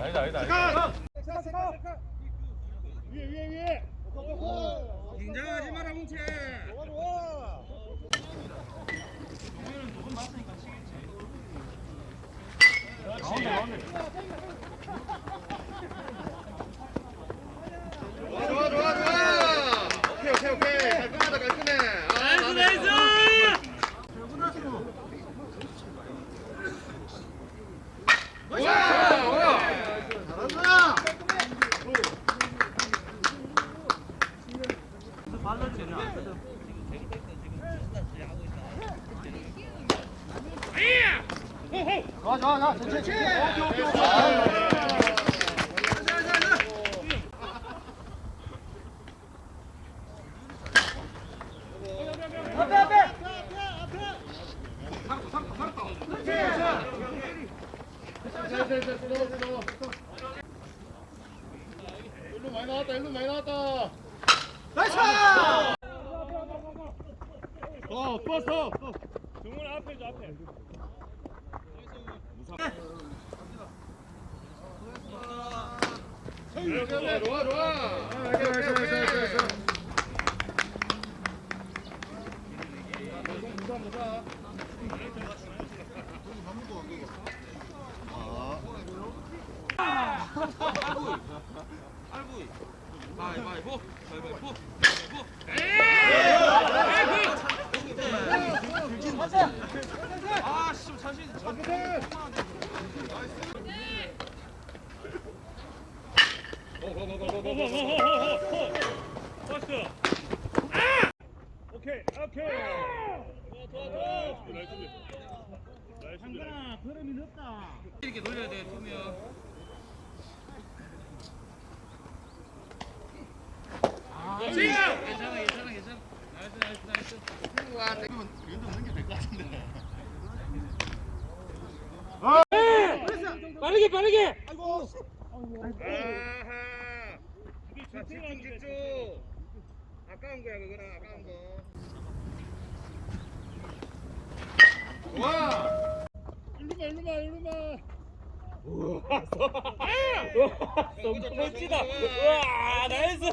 아니다 아니다 아니다 긴장하지 마라 뭉치. 가운데 가운데 좋아 좋아 좋아 좋아 오케이 오케이 오케이 깔끔하다 깔끔해 아, 나이스 마음에 나이스. 들어. 와, 와. 잘한다 좋아 좋아 좋아 천천히 오케이 오케이 오케이 나이스 어 좋았어 정훈 앞에 줘 앞에. 좋아 좋아 좋아 가위바위보. 가위바위보. 아, 씨, 자신. 오케이, 오케이. 장근아, 흐름이 늦다. 이렇게 돌려야 돼, 투명. 괜찮아, 괜찮아, 괜찮아. 나이스, 나이스, 나이스. 위도 넣는 게 될 것 같은데 빠르게, 빠르게. 집중 아까운 거야 그거는 아까운 거 와! 일루마, 일루마, 일루마. 너무 멋지다. 우와, 나이스.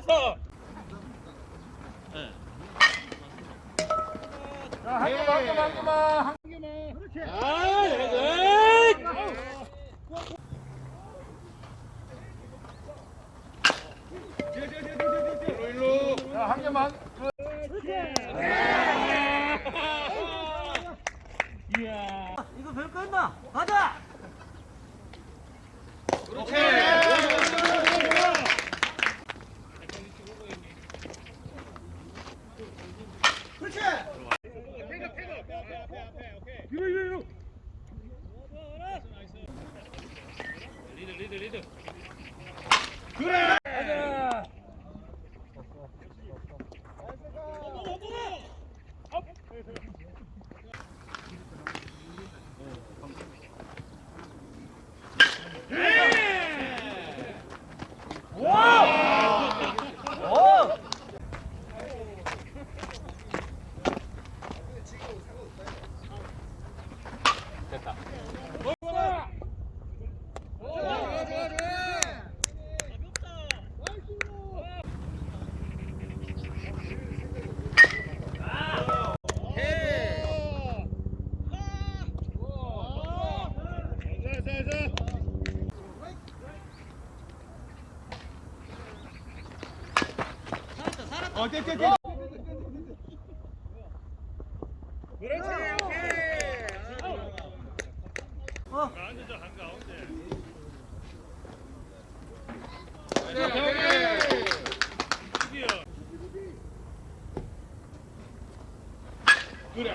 한 개만 한 개만 한 개만 한 아, 나이스. 일로 일로 자, 한 개만 이야. 이거 별거 있나? 가자! 리드, 리드, 리드. 좋아 좋아 좋아 어 떼 떼 떼 그렇지 오케이 어, 앉아줘, 한가운데. 오케이 드디어.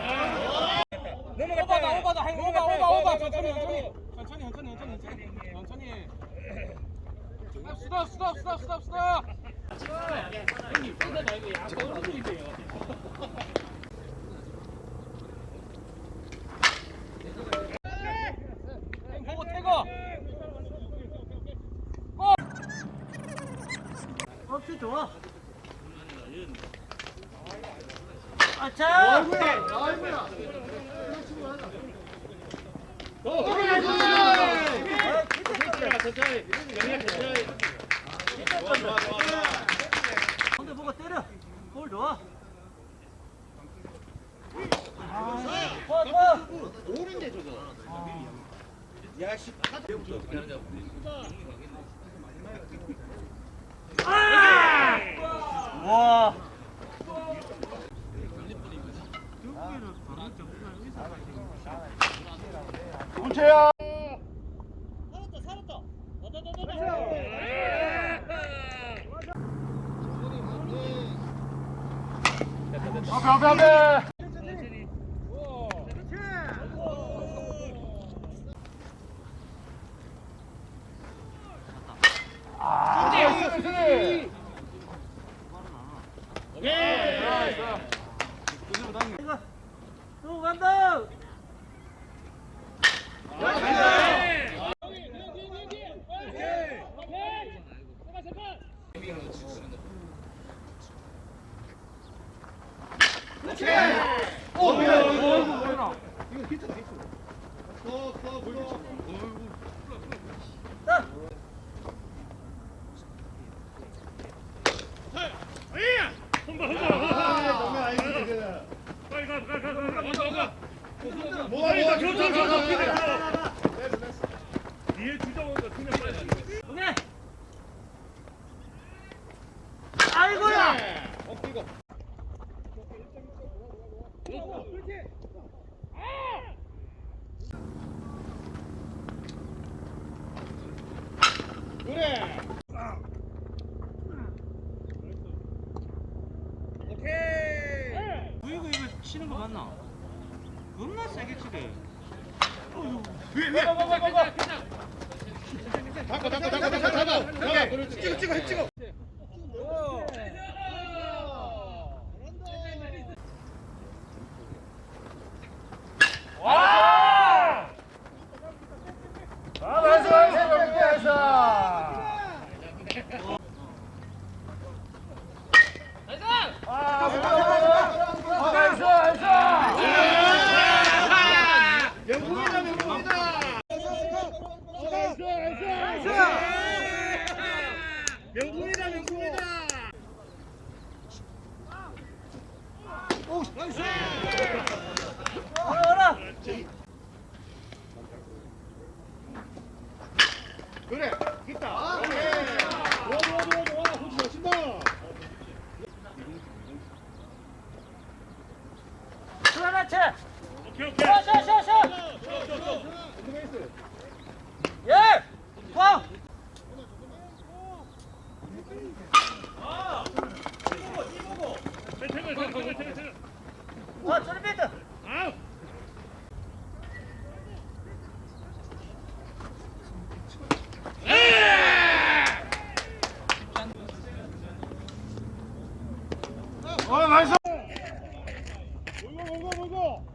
오바다, 오바다, 행, 오바, 오바, 오바. 천천히, 천천히. 천천히, 천천히, 천천히, 천천히. 천천히. 스톱, 스톱, 스톱, 스톱, 스톱. 없이 좋아. 아차! 아이고야 아이고야 가운데 보고 때려. 볼 좋아. 오른데 저거. 야 씨. 와. 문채야. 앞에 앞에 앞에. 아, 나이스, 나이스. 또 간다. 오, 뭐야, 이거 뭐야? 이거 히트다, 히트. 더, 더, 더. 아, 정말 아니지, 지금. 뭐야, 뭐야, 저, 저, 저, 저, 피네. 됐어, 됐어. 오케이. 아이고야. 어, 뛰고. 그래. 오케이. 이거 이거 치는 거 맞나? 겁나 세게 치대. 위에, 위에. 잡아, 잡아, 잡아, 잡아, 잡아, 잡아. 잡아. 찍어, 찍어, 찍어. 와! 아, 나이스, 나이스, 나이스. 아, 좋다, 나이스, 나이스. 명품이다, 명품이다. 나이스, 나이스. 명품이다, 명품이다. 오, 나이스. 알아. 그래, 있다. 오케이. 좋아, 좋아, 좋아, 좋아. 호주 잘 친다. 그렇지. 오케이 오케이. 샤샤샤. 스페이스. 예. 와. 와, 저리 비트. 어, 나이스. 몰고, 몰고, 몰고.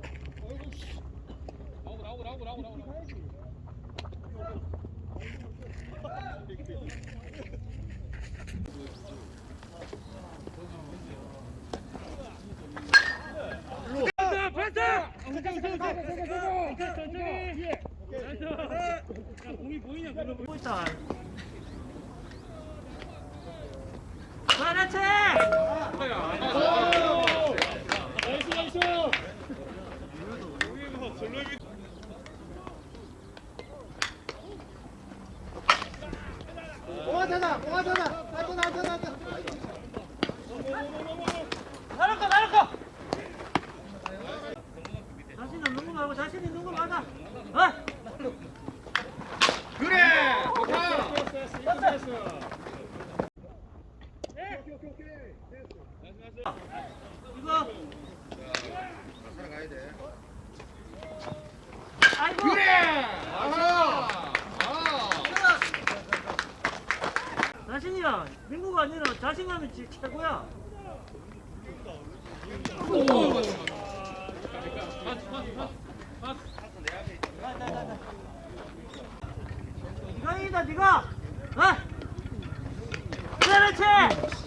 보이다. 그렇지. 자신감이 지 최고야. 네가 이기다 네가. 어? 그렇지.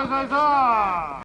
そうそうそう